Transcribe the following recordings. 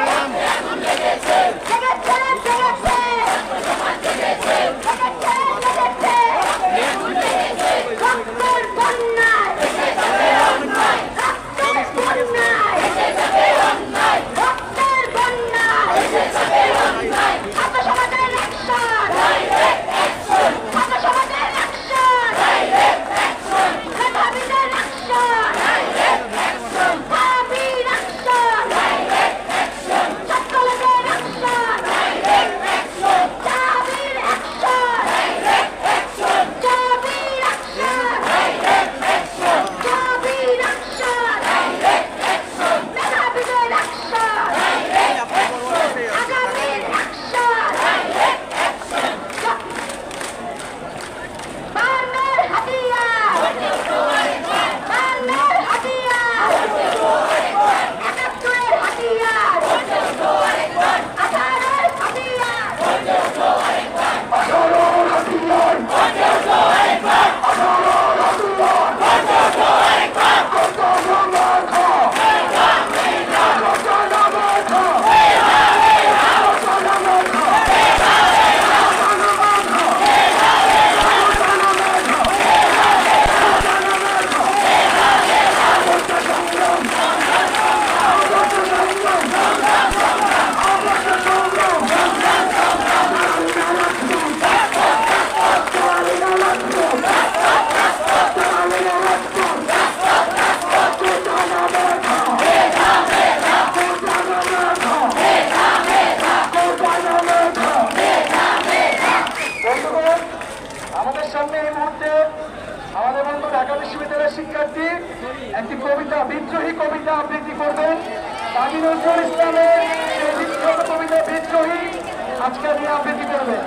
জনাব জনাব জনাব শিক্ষার্থী, একটি কবিতা, বিদ্রোহী কবিতা আবৃত্তি করবেন। কাজী নজরুল ইসলামের সেই বিখ্যাত কবিতা, বিদ্রোহী আজকে নিয়ে আবৃত্তি করবেন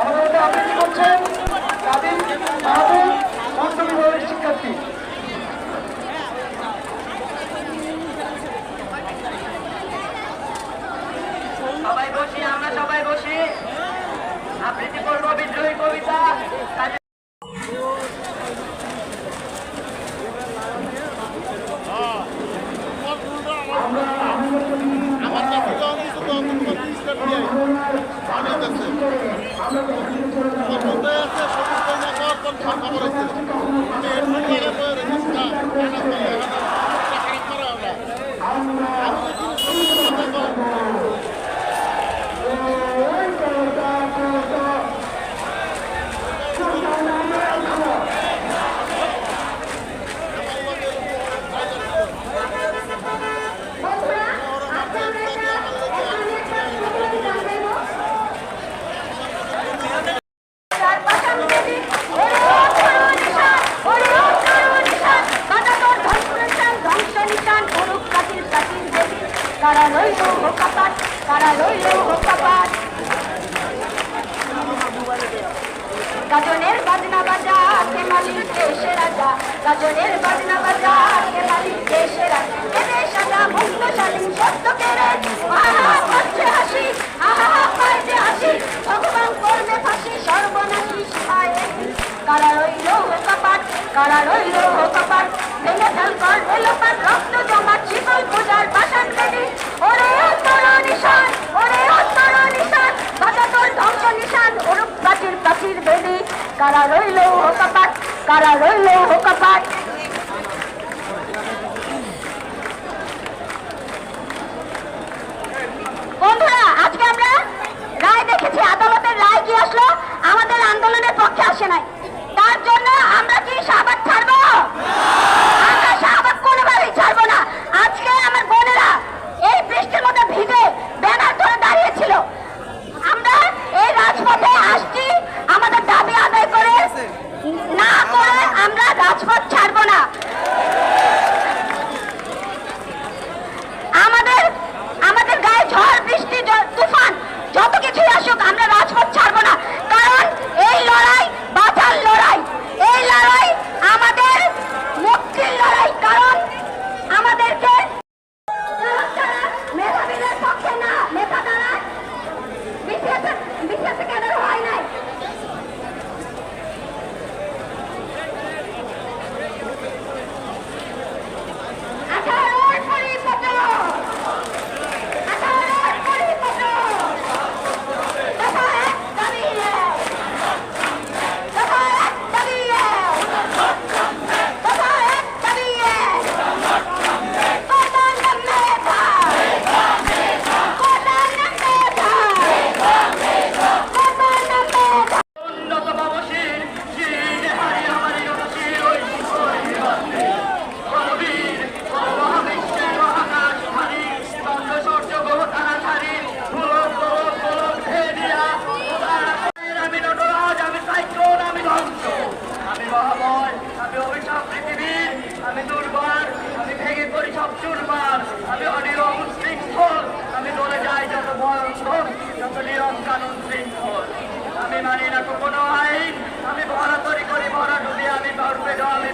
আমাদের মধ্যে আবৃত্তি করছেন কাজী মাহবুব মন্ত্র বিভাগের শিক্ষার্থী। সবাই বসি, আমরা সবাই বসি। আবৃত্তি করব বিদ্রোহী কবিতা আছে Para loyo ho kapat, গাজনের বাজনা বাজা কে মালিক দেশে রাজা গাজনের বাজনা বাজা কে দেশে রাজা সাজা শালীন সত্য কেড়ে হাসি হাসি ভগবান করবে ফাঁসি সর্বনাশী কারা রইল কারা রইল Kararulu hukapat, kararulu hukapat, আমরা রাজপথ ছাড়বো না। কানুন শৃঙ্খল। আমি মানি না কোনো আইন আমি ভরা তরি করি, ভরা ডুবি আমি ভরপে আমি